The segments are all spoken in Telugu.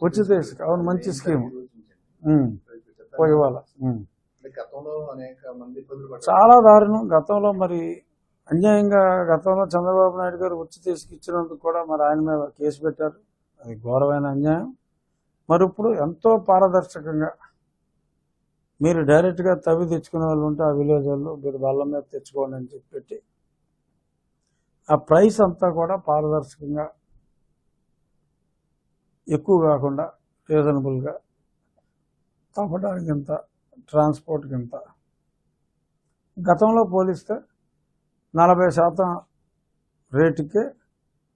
ఉచిత ఇసుక. అవును మంచి స్కీమ్. పడ్డారు. చాలా దారుణం. గతంలో మరి అన్యాయంగా గతంలో చంద్రబాబు నాయుడు గారు ఉచిత ఇసుక ఇచ్చినందుకు కూడా మరి ఆయన మీద కేసు పెట్టారు. అది ఘోరమైన అన్యాయం. మరి ఇప్పుడు ఎంతో పారదర్శకంగా మీరు డైరెక్ట్గా తవ్వి తెచ్చుకునే వాళ్ళు ఉంటే ఆ విలేజ్ వాళ్ళు మీరు బల్ల మీద తెచ్చుకోండి అని చెప్పి పెట్టి ఆ ప్రైస్ అంతా కూడా పారదర్శకంగా ఎక్కువ కాకుండా రీజనబుల్గా తవ్వడానికి ఇంత ట్రాన్స్పోర్ట్కి ఇంత గతంలో పోలిస్తే నలభై శాతం రేటుకే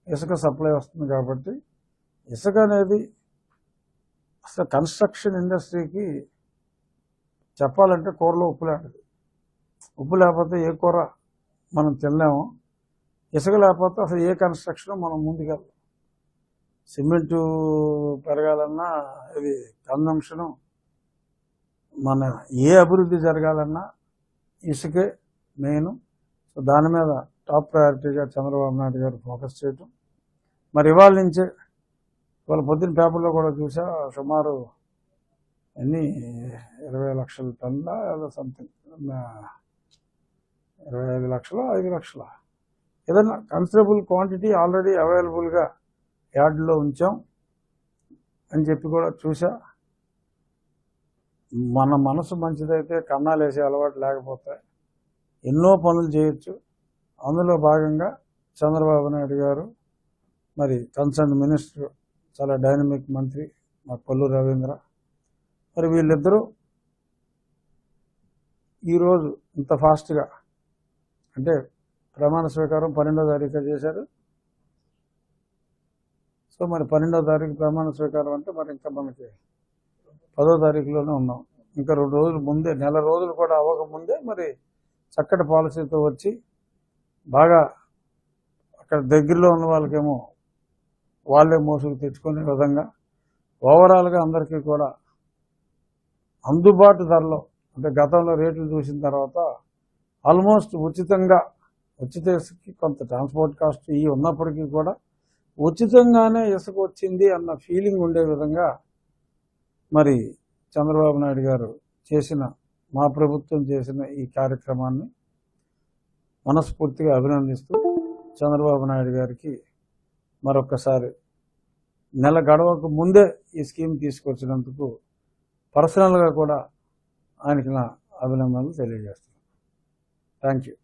ఇసుక సప్లై వస్తుంది కాబట్టి ఇసుక అనేది అసలు కన్స్ట్రక్షన్ ఇండస్ట్రీకి చెప్పాలంటే కూరలో ఉప్పు లాంటిది ఉప్పు లేకపోతే ఏ కూర మనం తినలేము. ఇసుక లేకపోతే అసలు ఏ కన్స్ట్రక్షన్ మనం ముందుకెళ్ళాం సిమెంటు పెరగాలన్నా ఇది కన్జంప్షను మన ఏ అభివృద్ధి జరగాలన్నా ఇసుకే మెయిన్. సో దాని మీద టాప్ ప్రయారిటీగా చంద్రబాబు నాయుడు గారు ఫోకస్ చేయటం. మరి ఇవాళ నుంచే ఇవాళ పొద్దున్న పేపర్లో కూడా చూసా సుమారు ఎన్ని? ఇరవై లక్షల టన్నుల ఏదో సంథింగ్ ఇరవై ఐదు లక్షల ఐదు లక్షల. ఏదైనా కన్సిడరబుల్ క్వాంటిటీ ఆల్రెడీ అవైలబుల్గా యార్డ్లో ఉంచాం అని చెప్పి కూడా చూసా మన మనసు మంచిదైతే కన్నాలు వేసే అలవాటు లేకపోతే ఎన్నో పనులు చేయొచ్చు. అందులో భాగంగా చంద్రబాబు నాయుడు గారు మరి కన్సర్న్ మినిస్టర్ చాలా డైనమిక్ మంత్రి మా కొల్లు రవీంద్ర. మరి వీళ్ళిద్దరూ ఈరోజు ఇంత ఫాస్ట్గా అంటే ప్రమాణ స్వీకారం పన్నెండో తారీఖు చేశారు. సో మరి పన్నెండో తారీఖు ప్రమాణ స్వీకారం అంటే మరి ఇంకా మనకి పదో తారీఖులోనే ఉన్నాం. ఇంకా రెండు రోజులు ముందే నెల రోజులు కూడా అవ్వక ముందే మరి చక్కటి పాలసీతో వచ్చి బాగా అక్కడ దగ్గరలో ఉన్న వాళ్ళకేమో వాళ్ళే మోసుకు తెచ్చుకునే విధంగా ఓవరాల్గా అందరికీ కూడా అందుబాటు ధరలో అంటే గతంలో రేట్లు చూసిన తర్వాత ఆల్మోస్ట్ ఉచితంగా ఉచితకి కొంత ట్రాన్స్పోర్ట్ కాస్ట్ ఇవి ఉన్నప్పటికీ కూడా ఉచితంగానే ఇసుక వచ్చింది అన్న ఫీలింగ్ ఉండే విధంగా మరి చంద్రబాబు నాయుడు గారు చేసిన మా ప్రభుత్వం చేసిన ఈ కార్యక్రమాన్ని మనస్ఫూర్తిగా అభినందిస్తూ చంద్రబాబు నాయుడు గారికి మరొకసారి నెల గడవకు ముందే ఈ స్కీమ్ తీసుకొచ్చినందుకు పర్సనల్గా కూడా ఆయనకి నా అభినందనలు తెలియజేస్తున్నాను. Thank you.